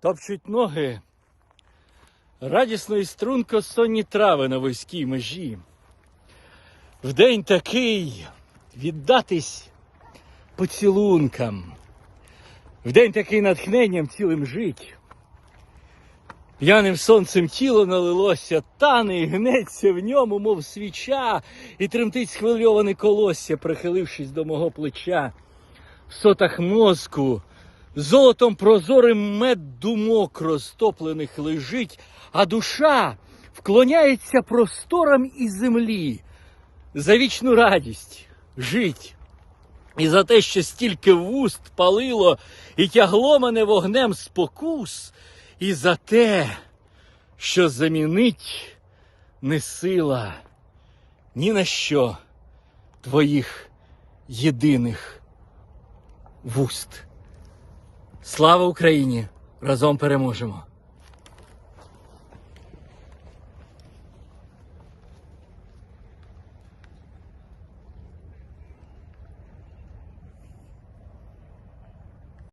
топчуть ноги. Радісно і струнко сонні трави на вузькій межі. В день такий віддатись поцілункам. В день такий натхненням цілим жить. П'яним сонцем тіло налилося, тане і гнеться в ньому, мов свіча, і тремтить схвильоване колосся, прихилившись до мого плеча. В сотах мозку золотом прозорим мед думок розтоплених лежить, а душа вклоняється просторам і землі за вічну радість жить. І за те, що стільки вуст палило і тягло мене вогнем спокус, і за те, що замінить не сила ні на що твоїх єдиних вуст. Слава Україні! Разом переможемо!